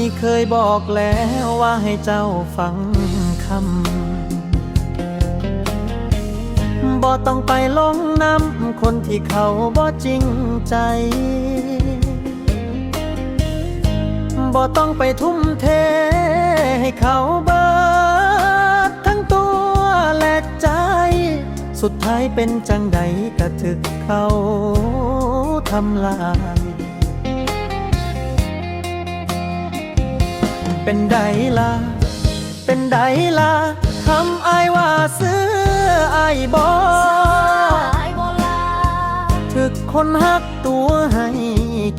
อ้ายเคยบอกแล้วว่าให้เจ้าฟังคำบ่ต้องไปลงน้ำคนที่เขาบ่จริงใจบ่ต้องไปทุ่มเท ให้เขาเบิดทั้งตัวและใจ สุดท้ายเป็นจังใดกระถึกเขาทำลาย เป็นใดล่ะ เป็นใดล่ะทำอายว่าซื้ออายบอสายโบราณถึกคนหักตัวให้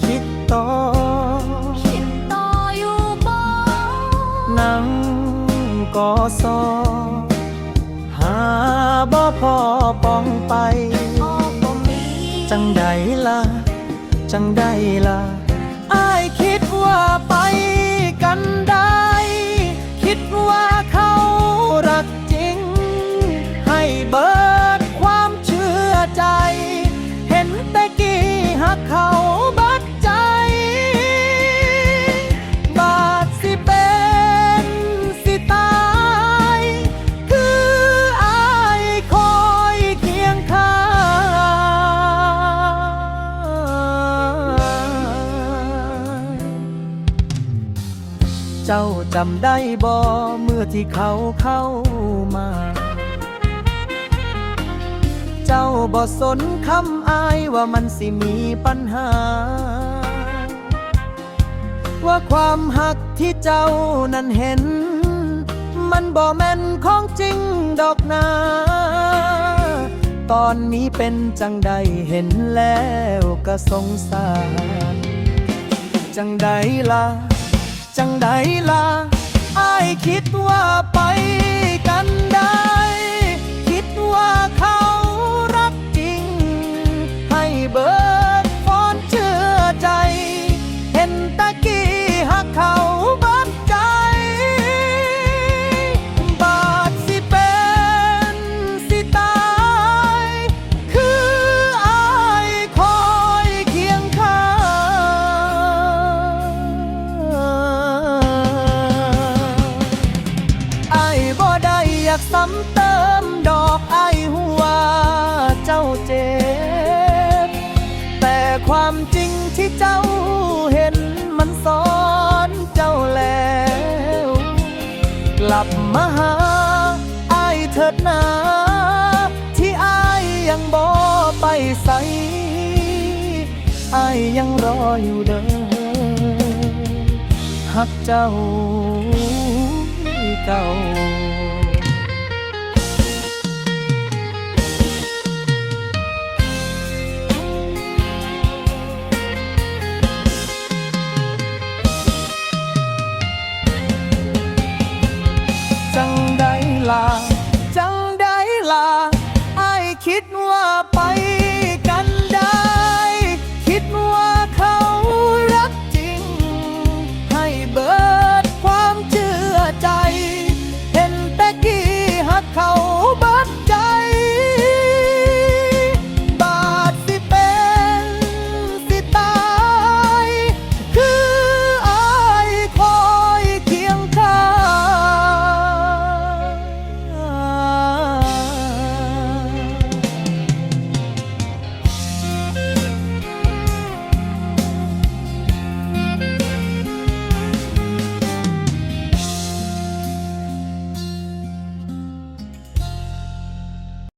คิดต่อคิดต่ออยู่บ่นั่งกอซอหาบ่พอปองไปออกบ่มีจังใดล่ะ จังใดล่ะอายคิดว่าไป กันได้คิด จ้าจำได้บ่เมื่อที่เขาเข้ามา เจ้าบ่สนคำอายว่ามันสิมีปัญหา ว่าความหักที่เจ้านั้นเห็น มันบ่แม่นของจริงดอกนา ตอนนี้เป็นจังใดเห็นแล้วก็สงสาร จังใดล่ะ จังใดล่ะอายคิดว่าไปกันได้ำเติมดอกไอหัวเจ้าเจ็บ แต่ความจริงที่เจ้าเห็นมันสอนเจ้าแล้ว กลับมาหาไอเถิดนาที่ไอยังบ่ไปใสอยยังรออยู่เด้อหักเจ้าเก่า ลา จังได้ลาไอคิดว่าไป